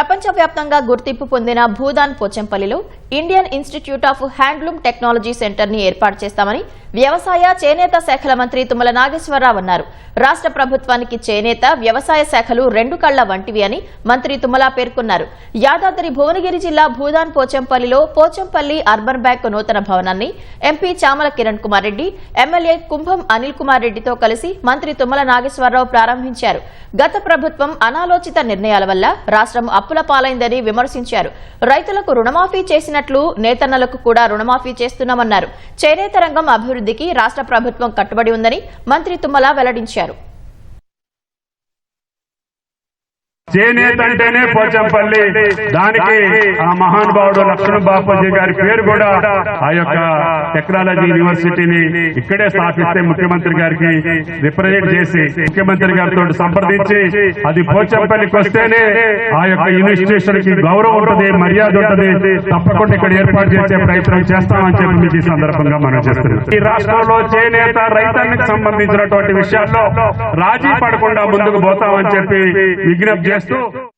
ప్రపంచవ్యాప్తంగా గుర్తింపు పొందిన Bhoodan పోచంపల్లిలో Indian Institute of Handloom Technology సెంటర్ని ఏర్పాటు చేస్తామని వ్యవసాయ చేనేత శాఖల మంత్రి తుమ్మల నాగేశ్వరరావు అన్నారు. రాష్ట ప్రభుత్వానికి చేనేత వ్యవసాయ శాఖలు రెండు కళ్ళ వంటివి అని మంత్రి తుమ్మల పేర్కొన్నారు. యాదాద్రి భువనగిరి జిల్లా భూదాన్ పోచంపల్లిలో పోచంపల్లి అర్బన్ బ్యాంక్ నూతన భవనాన్ని ఎంపీ చామల కిరణ్ కుమార్ రెడ్డి ఎమ్మెల్యే కుంభం అనిల్ కుమార్ రెడ్డితో కలిసి మంత్రి తుమ్మల నాగేశ్వరరావు ప్రారంభించారు. గత ప్రభుత్వం అనాలోచిత నిర్ణయాల వల్ల రాష్ట్రం అప్పుల పాలైందని విమర్శించారు. రైతులకు రుణమాఫీ చేసినట్లు నేతన్నలకు కూడా రుణమాఫీ చేస్తున్నామన్నారు. చేనేత రంగం అభివృద్ధికి రాష్ట్ర ప్రభుత్వం కట్టుబడి ఉందని మంత్రి తుమ్మల వెల్లడించారు. చేనేత అంటేనే పోచంపల్లి. దానికి ఆ మహానుభావుడు లక్ష్మణ బాపూజీ గారి పేరు కూడా ఆ యొక్క టెక్నాలజీ యూనివర్సిటీని ఇక్కడే స్థాపిస్తే ముఖ్యమంత్రి గారికి రిప్రజెంట్ చేసి ముఖ్యమంత్రి గారితో సంప్రదించి అది పోచంపల్లికి వస్తేనే ఆ యొక్క ఇన్స్టిట్యూషన్కి గౌరవం ఉంటుంది మర్యాద ఉంటుంది. తప్పకుండా ఇక్కడ ఏర్పాటు చేసే ప్రయత్నం చేస్తామని చెప్పి మీకు ఈ సందర్భంగా మనం చేస్తున్నాం. ఈ రాష్ట్రంలో చేనేత రైతానికి సంబంధించినటువంటి విషయాల్లో రాజీ పడకుండా ముందుకు పోతామని చెప్పి విజ్ఞప్తి Ernesto.